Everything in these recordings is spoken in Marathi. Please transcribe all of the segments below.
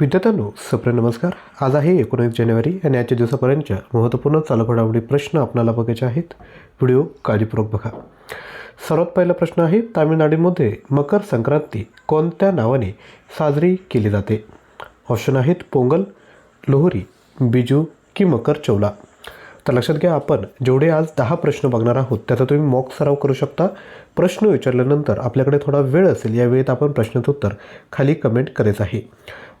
विद्यार्थ्यांनो सप्र नमस्कार. आज आहे एकोणीस जानेवारी आणि आजच्या दिवसापर्यंतच्या महत्त्वपूर्ण चालू घडामोडी प्रश्न आपल्याला बघायचे आहेत. व्हिडिओ काळजीपूर्वक बघा. सर्वात पहिला प्रश्न आहे तामिळनाडूमध्ये मकर संक्रांती कोणत्या नावाने साजरी केली जाते? ऑप्शन आहेत पोंगल लोहरी बिजू की मकर चौला. तर लक्षात घ्या आपण जेवढे आज दहा प्रश्न बघणार आहोत त्याचा तुम्ही मॉक सराव करू शकता. प्रश्न विचारल्यानंतर आपल्याकडे थोडा वेळ असेल या वेळेत आपण प्रश्नाचं उत्तर खाली कमेंट करायचं आहे.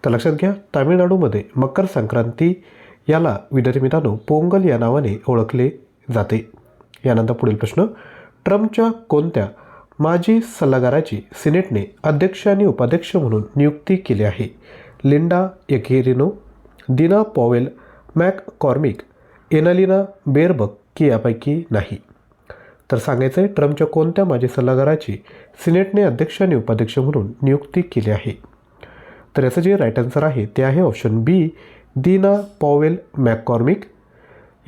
तर लक्षात घ्या तामिळनाडूमध्ये मकर संक्रांती याला विद्यार्थी मित्रांनो पोंगल या नावाने ओळखले जाते. यानंतर पुढील प्रश्न ट्रम्पच्या कोणत्या माजी सल्लागाराची सिनेटने अध्यक्ष आणि उपाध्यक्ष म्हणून नियुक्ती केली आहे? लिंडा एकेरिनो दिना पॉवेल मॅक कॉर्मिक एनालिना बेरबक की यापैकी नाही? तर सांगायचं आहे ट्रम्पच्या कोणत्या माजी सल्लागाराची सिनेटने अध्यक्ष आणि उपाध्यक्ष म्हणून नियुक्ती केली आहे? तर याचं जे राईट आन्सर आहे ते आहे ऑप्शन बी दीना पॉवेल मॅककॉर्मिक.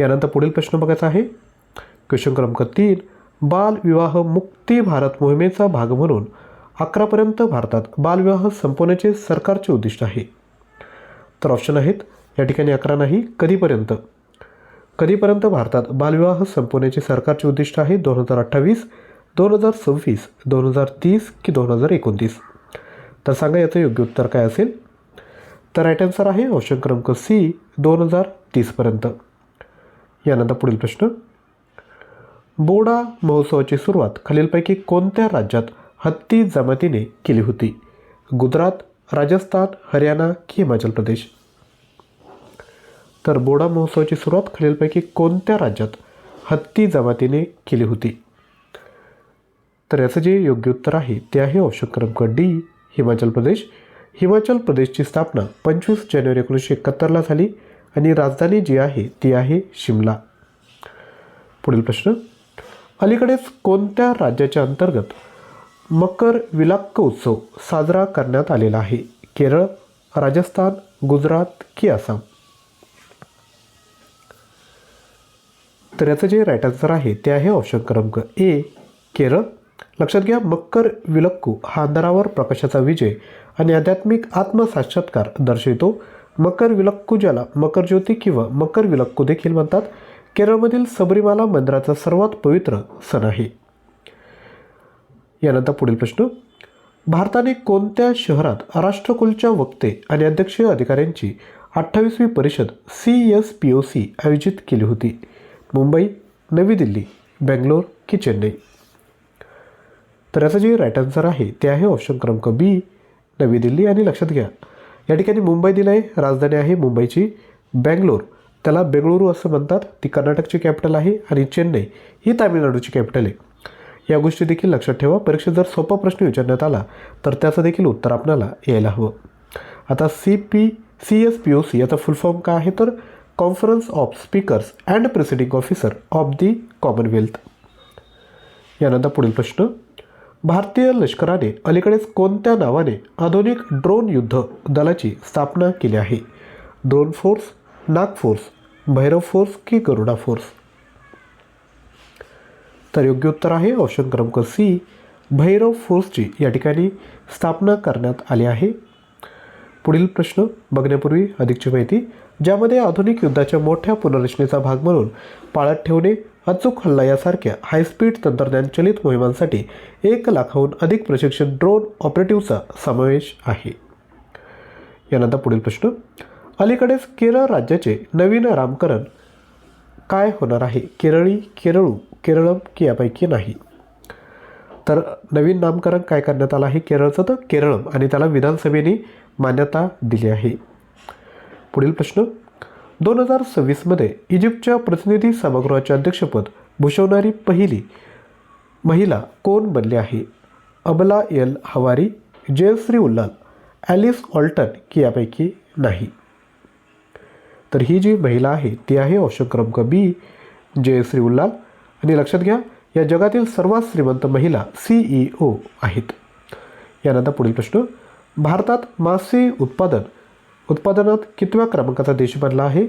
यानंतर पुढील प्रश्न बघायचा आहे. क्वेश्चन क्रमांक तीन बालविवाह मुक्ती भारत मोहिमेचा भाग म्हणून अकरापर्यंत भारतात बालविवाह संपवण्याचे सरकारचे उद्दिष्ट आहे. तर ऑप्शन आहेत या ठिकाणी अकरा नाही कधीपर्यंत? कधीपर्यंत भारतात बालविवाह संपवण्याचे सरकारचे उद्दिष्ट आहे? दोन हजार अठ्ठावीस दोन हजार सव्वीस दोन हजार तीस की दोन हजार एकोणतीस? तर सांगा याचं योग्य उत्तर काय असेल? तर राईट आन्सर आहे ऑप्शन क्रमांक सी दोन हजार तीसपर्यंत यानंतर पुढील प्रश्न. बोडा महोत्सवाची सुरुवात खालीलपैकी कोणत्या राज्यात हत्ती जमातीने केली होती? गुजरात राजस्थान हरियाणा की हिमाचल प्रदेश? तर बोडा महोत्सवाची सुरुवात खालीलपैकी कोणत्या राज्यात हत्ती जमातीने केली होती? तर याचं जे योग्य उत्तर आहे ते आहे ऑप्शन क्रमांक डी हिमाचल प्रदेश. हिमाचल प्रदेशची स्थापना पंचवीस जानेवारी एकोणीसशे एकाहत्तरला झाली आणि राजधानी जी आहे ती आहे शिमला. पुढील प्रश्न. अलीकडेच कोणत्या राज्याच्या अंतर्गत मकर विलाक्क उत्सव साजरा करण्यात आलेला आहे? केरळ राजस्थान गुजरात की आसाम? तर याचं जे राईट आन्सर आहे ते आहे ऑप्शन क्रमांक ए केरळ. लक्षात घ्या मकर विलक्कू हा अंधारावर प्रकाशाचा विजय आणि आध्यात्मिक आत्मसाक्षात्कार दर्शवितो. मकर विलक्कू ज्याला मकर ज्योती किंवा मकर विलक्कू देखील म्हणतात केरळमधील सबरीमाला मंदिराचा सर्वात पवित्र सण आहे. यानंतर पुढील प्रश्न. भारताने कोणत्या शहरात राष्ट्रकुलच्या वक्ते आणि अध्यक्षीय अधिकाऱ्यांची अठ्ठावीसवी परिषद C S P O C आयोजित केली होती? मुंबई नवी दिल्ली बेंगलोर की चेन्नई? तर याचं जे राईट आन्सर आहे ते आहे ऑप्शन क्रमांक बी नवी दिल्ली आणि लक्षात घ्या. या ठिकाणी मुंबई दिलं आहे राजधानी आहे मुंबईची. बँगलोर त्याला बेंगळुरू असं म्हणतात. ती कर्नाटकची कॅपिटल आहे आणि चेन्नई ही तामिळनाडूची कॅपिटल आहे. या गोष्टी देखील लक्षात ठेवा. परीक्षेत जर सोपा प्रश्न विचारण्यात आला तर त्याचं देखील उत्तर आपल्याला यायला हवं. आता C P C S P O C याचा फुल फॉर्म काय आहे तर conference of speakers and presiding officer of the Commonwealth यानंतर पुढील प्रश्न. भारतीय लष्कराने अलीकडेच कोणत्या नावाने आधुनिक ड्रोन युद्ध दलाची स्थापना केली आहे? Drone force Nag force Bhairav force की गरुडा फोर्स? तर योग्य उत्तर आहे ऑप्शन क्रमांक सी भैरव फोर्सची या ठिकाणी स्थापना करण्यात आली आहे. पुढील प्रश्न बघण्यापूर्वी अधिकची माहिती ज्यामध्ये आधुनिक युद्धाच्या मोठ्या पुनर्रचनेचा भाग म्हणून पाळत ठेवणे अचूक हल्ला यासारख्या हायस्पीड तंत्रज्ञान चलित मोहिमांसाठी एक लाखाहून अधिक प्रशिक्षित ड्रोन ऑपरेटिव्हचा समावेश आहे. यानंतर पुढील प्रश्न. अलीकडेच केरळ राज्याचे नवीन नामकरण काय होणार आहे? केरळी केरळू केरळम की यापैकी नाही. तर नवीन नामकरण काय करण्यात आलं आहे? केरळचं तर केरळम आणि त्याला विधानसभेने मान्यता दिली आहे. पुढील प्रश्न. दोन हजार सव्वीसमध्ये इजिप्तच्या प्रतिनिधी सभागृहाचे अध्यक्षपद भूषवणारी पहिली महिला कोण बनली आहे? Abla El Hawari Jayashree Ullal Alice Alton की यापैकी नाही. तर ही जी महिला आहे ती आहे ऑप्शन क्रमांक बी जयश्री उल्लाल आणि लक्षात घ्या या जगातील सर्वात श्रीमंत महिला सी ई ओ आहेत. यानंतर पुढील प्रश्न भारतात मासे उत्पादन उत्पादनात कितव्या क्रमांकाचा देश बनला आहे?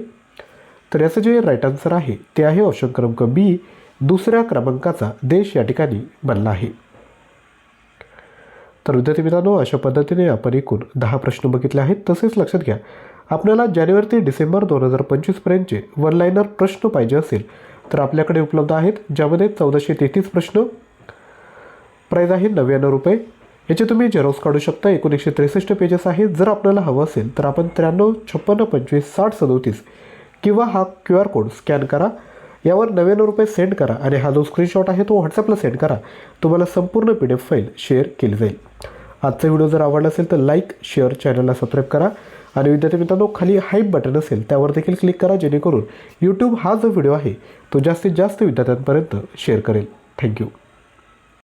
तर याचं जे राईट आन्सर आहे ते आहे ऑप्शन क्रमांक बी दुसऱ्या क्रमांकाचा देश या ठिकाणी बनला आहे. तर विद्यार्थी मित्रांनो अशा पद्धतीने आपण एकूण दहा प्रश्न बघितले आहेत. तसेच लक्षात घ्या आपल्याला जानेवारी ते डिसेंबर दोन हजार पंचवीसपर्यंतचे वन लाईनर प्रश्न पाहिजे असेल तर आपल्याकडे उपलब्ध आहेत ज्यामध्ये चौदाशे तेहतीस प्रश्न. प्राईज आहे नव्याण्णव रुपये. याचे तुम्ही झेरॉक्स काढू शकता. एकूण एकशे त्रेसष्ट पेजेस आहेत. जर आपल्याला हवं असेल तर आपण त्र्याण्णव छप्पन्न पंचवीस साठ सदोतीस किंवा हा क्यू आर कोड स्कॅन करा. यावर नव्याण्णव रुपये सेंड करा आणि हा जो स्क्रीनशॉट आहे तो व्हॉट्सअपला सेंड करा. तुम्हाला संपूर्ण P D F file share केली जाईल. आजचा व्हिडिओ जर आवडला असेल तर लाईक शेअर चॅनलला सबस्क्राईब करा. आणि विद्यार्थी मित्रांनो खाली हाईप बटन असेल त्यावर देखील क्लिक करा जेणेकरून यूट्यूब हा जो व्हिडिओ आहे तो जास्तीत जास्त विद्यार्थ्यांपर्यंत शेअर करेल. थँक्यू